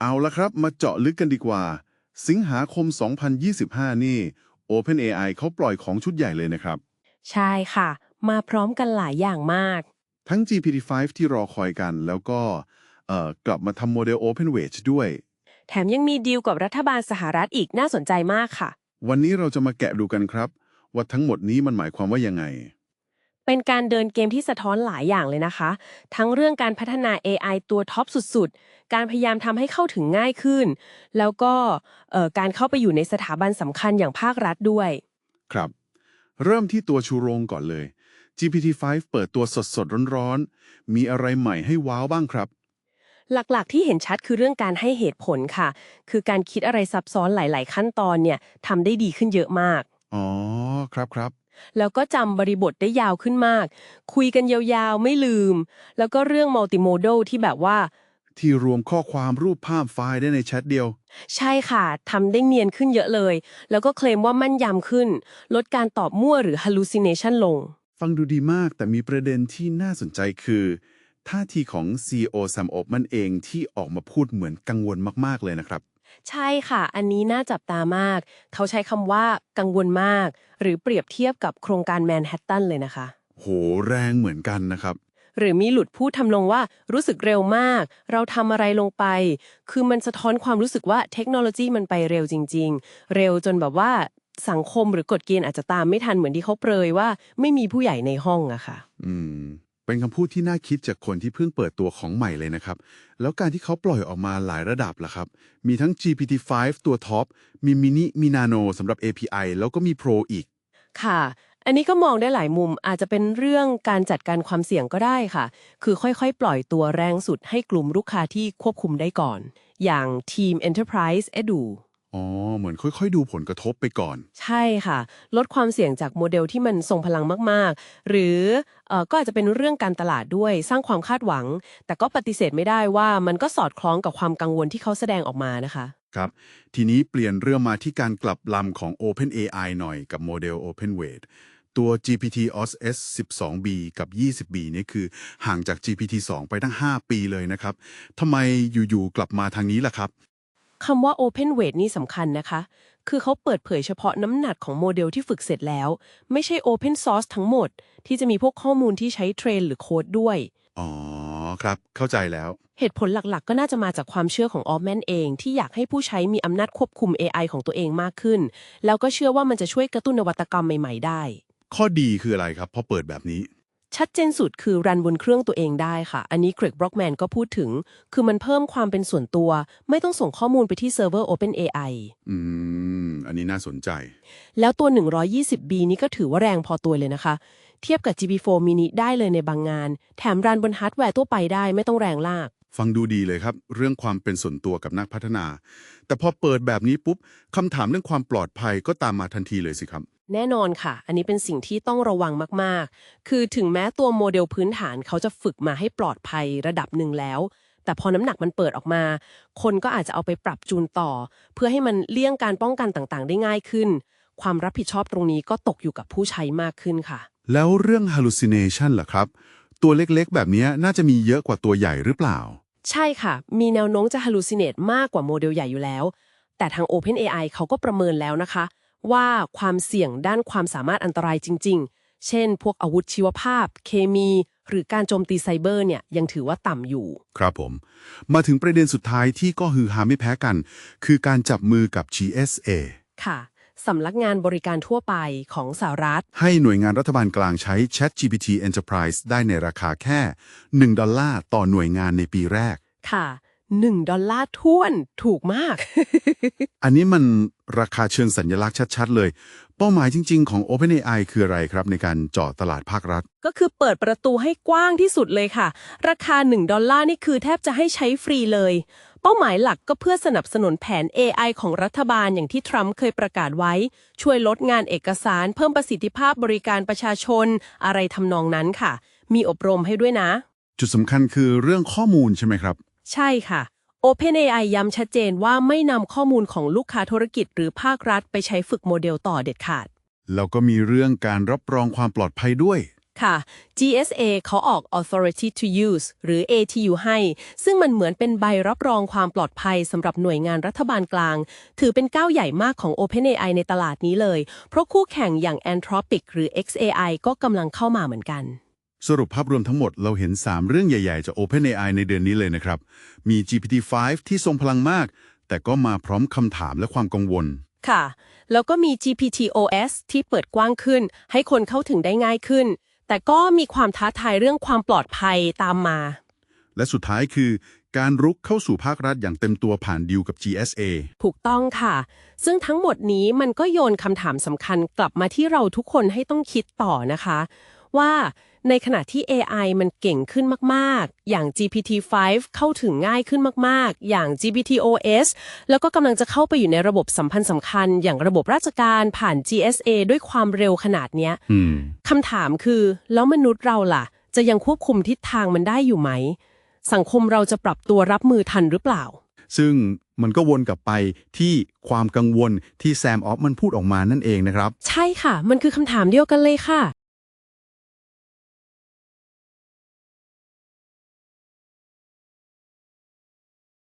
เอาละครับ มาเจาะลึกกันดีกว่า สิงหาคม 2025 นี่ OpenAI เขาปล่อยของชุดใหญ่เลยนะครับ ใช่ค่ะ มาพร้อมกันหลายอย่างมาก ทั้ง GPT-5 ที่รอคอยกัน แล้วก็เอ่อกลับมาทำโมเดล OpenWeight ด้วย แถมยังมีดีลกับรัฐบาลสหรัฐอีกน่าสนใจมากค่ะ วันนี้เราจะมาแกะดูกันครับ ว่าทั้งหมดนี้มันหมายความว่ายังไง เป็นการเดินเกมที่สะท้อนหลายอย่างเลยนะคะ ทั้งเรื่องการพัฒนา AI ตัวท็อปสุดๆ การพยายามทำให้เข้าถึงง่ายขึ้น แล้วก็เอ่อการเข้าไปอยู่ในสถาบันสำคัญอย่างภาครัฐด้วย ครับ เริ่มที่ตัวชูโรงก่อนเลย GPT-5 เปิดตัวสดๆ ร้อนๆ มีอะไรใหม่ให้ว้าวบ้างครับ หลักๆ ที่เห็นชัดคือเรื่องการให้เหตุผลค่ะ คือการคิดอะไรซับซ้อนหลาย ๆ ขั้นตอนเนี่ยทำได้ดีขึ้นเยอะมาก อ๋อ ครับครับ แล้วก็จำบริบทได้ยาวขึ้นมาก คุยกันยาวๆ ไม่ลืม แล้วก็เรื่องมัลติโมด l ที่แบบว่า ที่รวมข้อความรูปภาพไฟล์ได้ในแชทเดียว ใช่ค่ะทำได้เนียนขึ้นเยอะเลย แล้วก็เคลมว่ามั่นยำขึ้น ลดการตอบมั่วหรือ hallucination ลง ฟังดูดีมากแต่มีประเด็นที่น่าสนใจคือท่าทีของ CEO ซัมอบมันเองที่ออกมาพูดเหมือนกังวลมากๆเลยนะครับ ใช่ค่ะ อันนี้น่าจับตามาก เขาใช้คำว่ากังวลมาก หรือเปรียบเทียบกับโครงการแมนฮัตตันเลยนะคะ โหแรงเหมือนกันนะครับ หรือมีหลุดพูดทำลงว่ารู้สึกเร็วมาก เราทำอะไรลงไป คือมันสะท้อนความรู้สึกว่าเทคโนโลยีมันไปเร็วจริง ๆ เร็วจนแบบว่าสังคมหรือกฎเกณฑ์อาจจะตามไม่ทันเหมือนที่เขาเปรยว่า ไม่มีผู้ใหญ่ในห้องอะค่ะ อืม เป็นคำพูดที่น่าคิดจากคนที่เพิ่งเปิดตัวของใหม่เลยนะครับ แล้วการที่เขาปล่อยออกมาหลายระดับล่ะครับ มีทั้ง GPT-5 ตัวท็อป มีมินิ มีนาโนสำหรับ API แล้วก็มี Pro อีก ค่ะ อันนี้ก็มองได้หลายมุมอาจจะเป็นเรื่องการจัดการความเสี่ยงก็ได้ค่ะ คือค่อยๆ ปล่อยตัวแรงสุดให้กลุ่มลูกค้าที่ควบคุมได้ก่อน อย่างทีม Enterprise Edu อ๋อ เหมือนค่อย ๆ ดูผลกระทบไปก่อน ใช่ค่ะ ลดความเสี่ยงจากโมเดลที่มันทรงพลังมาก ๆ หรือเออก็อาจจะเป็นเรื่องการตลาดด้วยสร้างความคาดหวัง แต่ก็ปฏิเสธไม่ได้ว่ามันก็สอดคล้องกับความกังวลที่เขาแสดงออกมานะคะ ครับ ทีนี้เปลี่ยนเรื่องมาที่การกลับลำของ OpenAI หน่อยกับโมเดล OpenWeight ตัว GPT OS 12B กับ 20B เนี่ยคือห่างจาก GPT 2 ไปตั้ง 5 ปีเลยนะครับทำไมอยู่ ๆ กลับมาทางนี้ล่ะครับ คำว่า Open Weight นี่สำคัญนะคะ คือเขาเปิดเผยเฉพาะน้ำหนักของโมเดลที่ฝึกเสร็จแล้ว ไม่ใช่ Open Source ทั้งหมด ที่จะมีพวกข้อมูลที่ใช้เทรนหรือโค้ดด้วย อ๋อ ครับ เข้าใจแล้ว เหตุผลหลักๆ ก็น่าจะมาจากความเชื่อของออฟแมนเอง ที่อยากให้ผู้ใช้มีอำนาจควบคุม AI ของตัวเองมากขึ้น แล้วก็เชื่อว่ามันจะช่วยกระตุ้นนวัตกรรมใหม่ ๆ ได้ ข้อดีคืออะไรครับพอเปิดแบบนี้ ชัดเจนสุดคือรันบนเครื่องตัวเองได้ค่ะ อันนี้ Craig Brockman ก็พูดถึง คือมันเพิ่มความเป็นส่วนตัว ไม่ต้องส่งข้อมูลไปที่เซิร์ฟเวอร์ OpenAI อืม อันนี้น่าสนใจ แล้วตัว 120B นี้ก็ถือว่าแรงพอตัวเลยนะคะ เทียบกับ GB4 mini ได้เลยในบางงาน แถมรันบนฮาร์ดแวร์ทั่วไปได้ไม่ต้องแรงลากฟังดูดีเลยครับ เรื่องความเป็นส่วนตัวกับนักพัฒนา แต่พอเปิดแบบนี้ปุ๊บคำถามเรื่องความปลอดภัยก็ตามมาทันทีเลยสิครับ แน่นอนค่ะ อันนี้เป็นสิ่งที่ต้องระวังมากๆ คือถึงแม้ตัวโมเดลพื้นฐานเขาจะฝึกมาให้ปลอดภัยระดับหนึ่งแล้ว แต่พอน้ำหนักมันเปิดออกมา คนก็อาจจะเอาไปปรับจูนต่อ เพื่อให้มันเลี่ยงการป้องกันต่างๆ ได้ง่ายขึ้น ความรับผิดชอบตรงนี้ก็ตกอยู่กับผู้ใช้มากขึ้นค่ะ แล้วเรื่อง hallucination ล่ะครับ ตัวเล็กๆ แบบนี้น่าจะมีเยอะกว่าตัวใหญ่หรือเปล่า ใช่ค่ะ มีแนวโน้มจะ hallucinate มากกว่าโมเดลใหญ่อยู่แล้ว แต่ทาง OpenAI เขาก็ประเมินแล้วนะคะ ว่าความเสี่ยงด้านความสามารถอันตรายจริง ๆ เช่น พวกอาวุธชีวภาพ เคมี หรือการโจมตีไซเบอร์เนี่ยยังถือว่าต่ำอยู่ ครับผม มาถึงประเด็นสุดท้ายที่ก็ฮือฮาไม่แพ้กัน คือการจับมือกับ GSA ค่ะสำนักงานบริการทั่วไปของสหรัฐ ให้หน่วยงานรัฐบาลกลางใช้ ChatGPT Enterprise ได้ในราคาแค่ 1 ดอลลาร์ต่อหน่วยงานในปีแรก ค่ะ 1 ดอลลาร์ท้วนถูกมาก อันนี้มันราคาเชิงสัญลักษณ์ชัด ๆ เลย เป้าหมายจริง ๆ ของ OpenAI คืออะไรครับ ในการเจาะตลาดภาครัฐ ก็คือเปิดประตูให้กว้างที่สุดเลยค่ะ ราคา 1 ดอลลาร์นี่คือแทบจะให้ใช้ฟรีเลย เป้าหมายหลักก็เพื่อสนับสนุนแผน AI ของรัฐบาลอย่างที่ทรัมป์เคยประกาศไว้ ช่วยลดงานเอกสาร เพิ่มประสิทธิภาพบริการประชาชน อะไรทำนองนั้นค่ะ มีอบรมให้ด้วยนะ จุดสำคัญคือเรื่องข้อมูลใช่ไหมครับ ใช่ค่ะ OpenAI ย้ำชัดเจนว่าไม่นำข้อมูลของลูกค้าธุรกิจหรือภาครัฐไปใช้ฝึกโมเดลต่อเด็ดขาด แล้วก็มีเรื่องการรับรองความปลอดภัยด้วยค่ะ GSA เขาออก authority to use หรือ ATU ให้ ซึ่งมันเหมือนเป็นใบรับรองความปลอดภัยสำหรับหน่วยงานรัฐบาลกลาง ถือเป็นก้าวใหญ่มากของ OpenAI ในตลาดนี้เลย เพราะคู่แข่งอย่าง Anthropic หรือ XAI ก็กำลังเข้ามาเหมือนกัน สรุปภาพรวมทั้งหมดเราเห็น 3 เรื่องใหญ่ๆ จาก OpenAI ในเดือนนี้เลยนะครับ มี GPT-5 ที่ทรงพลังมาก แต่ก็มาพร้อมคำถามและความกังวล ค่ะ แล้วก็มี GPT-OS ที่เปิดกว้างขึ้น ให้คนเข้าถึงได้ง่ายขึ้น แต่ก็มีความท้าทายเรื่องความปลอดภัยตามมา และสุดท้ายคือการรุกเข้าสู่ภาครัฐอย่างเต็มตัวผ่านดีลกับ GSA ถูกต้องค่ะ ซึ่งทั้งหมดนี้มันก็โยนคำถามสำคัญกลับมาที่เราทุกคนให้ต้องคิดต่อนะคะ ว่า ในขณะที่ AI มันเก่งขึ้นมาก ๆ อย่าง GPT-5 เข้าถึงง่ายขึ้นมาก ๆ อย่าง GPT-OS แล้วก็กำลังจะเข้าไปอยู่ในระบบสัมพันธ์สำคัญ อย่างระบบราชการผ่าน GSA ด้วยความเร็วขนาดเนี้ยอืมคำถามคือ แล้วมนุษย์เราล่ะ จะยังควบคุมทิศทางมันได้อยู่ไหม สังคมเราจะปรับตัวรับมือทันหรือเปล่า ซึ่งมันก็วนกลับไปที่ความกังวลที่แซมออฟมันพูดออกมานั่นเองนะครับ ใช่ค่ะ มันคือคำถามเดียวกันเลยค่ะ